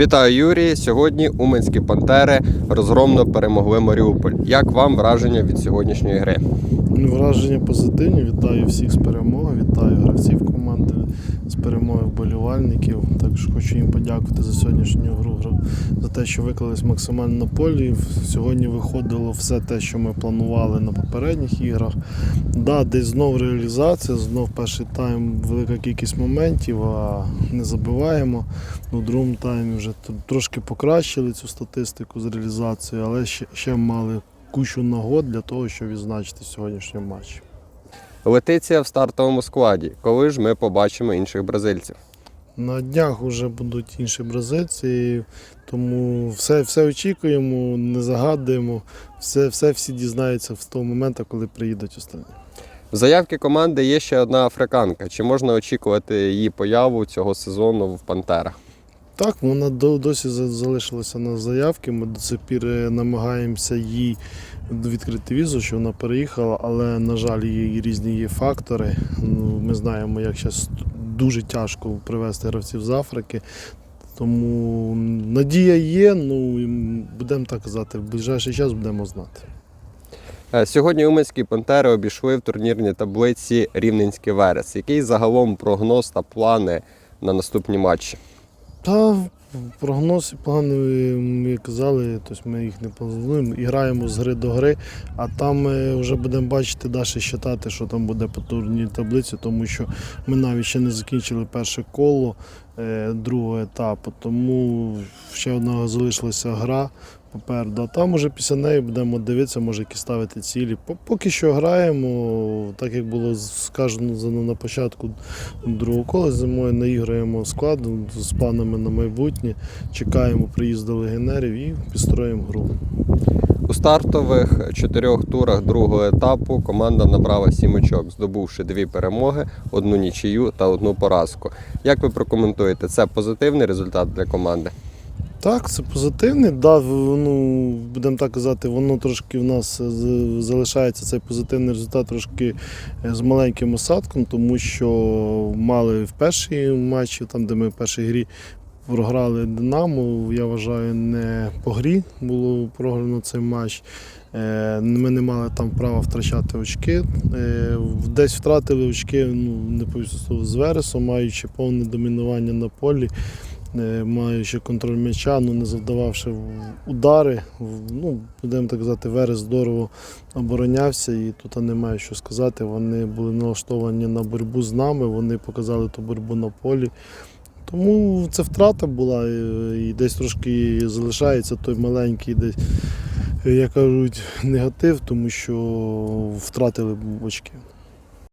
Вітаю, Юрій. Сьогодні Уманські Пантери розгромно перемогли Маріуполь. Як вам враження від сьогоднішньої гри? Ну, Враження позитивні. Вітаю всіх з перемоги, вітаю гравців команди перемоги вболівальників. Також хочу їм подякувати за сьогоднішню гру, за те, що виклались максимально на полі. Сьогодні виходило все те, що ми планували на попередніх іграх. Да, десь знов реалізація, знов перший тайм велика кількість моментів, а не забиваємо. У другому таймі вже трошки покращили цю статистику з реалізацією, але ще, ще мали кучу нагод для того, щоб відзначити сьогоднішній матч. Летиція в стартовому складі. Коли ж ми побачимо інших бразильців? На днях вже будуть інші бразильці, тому все, все очікуємо, не загадуємо, все, все всі дізнаються в того моменту, коли приїдуть останні. В заявці команди є ще одна африканка. Чи можна очікувати її появу цього сезону в Пантерах? Так, вона досі залишилася на заявці. Ми до сих пір е, намагаємося їй відкрити візу, що вона переїхала, але, на жаль, є різні є фактори. Ну, Ми знаємо, як зараз дуже тяжко привезти гравців з Африки. Тому надія є, ну будемо так казати, в ближайший час будемо знати. Е, Сьогодні Уманські Пантери обійшли в турнірній таблиці Рівненський Верес. Який загалом прогноз та плани на наступні матчі? Та прогноз плани ми казали, тобто ми їх не плануємо граємо з гри до гри, а там ми вже будемо бачити далі считати, що там буде по турнірній таблиці, тому що ми навіть ще не закінчили перше коло е, другого етапу, тому ще одна залишилася гра попереду. А там уже після неї будемо дивитися, може які ставити цілі. Поки що граємо, так як було сказано на початку другого кола зимою, наіграємо склад з планами на майбутнє, чекаємо приїзду легіонерів і підстроїмо гру. У стартових чотирьох турах другого етапу команда набрала сім очок, здобувши дві перемоги, одну нічию та одну поразку. Як ви прокоментуєте, це позитивний результат для команди? Так, це позитивний. Да, ну, будемо так казати, воно трошки в нас е, залишається цей позитивний результат трошки е, з маленьким осадком, тому що мали в першій матчі, там де ми в першій грі програли Динамо, я вважаю, не по грі було програно цей матч. Е, Ми не мали там права втрачати очки. Е, Десь втратили очки, ну не повісти з Вересом, маючи повне домінування на полі е, маючи контроль м'яча, ну не завдававши удари. Ну, будемо так казати, Верес здорово оборонявся і тут немає що сказати. Вони були налаштовані на боротьбу з нами, вони показали ту боротьбу на полі. Тому це втрата була е, і десь трошки залишається той маленький, десь, е, як кажуть, негатив, тому що втратили очки.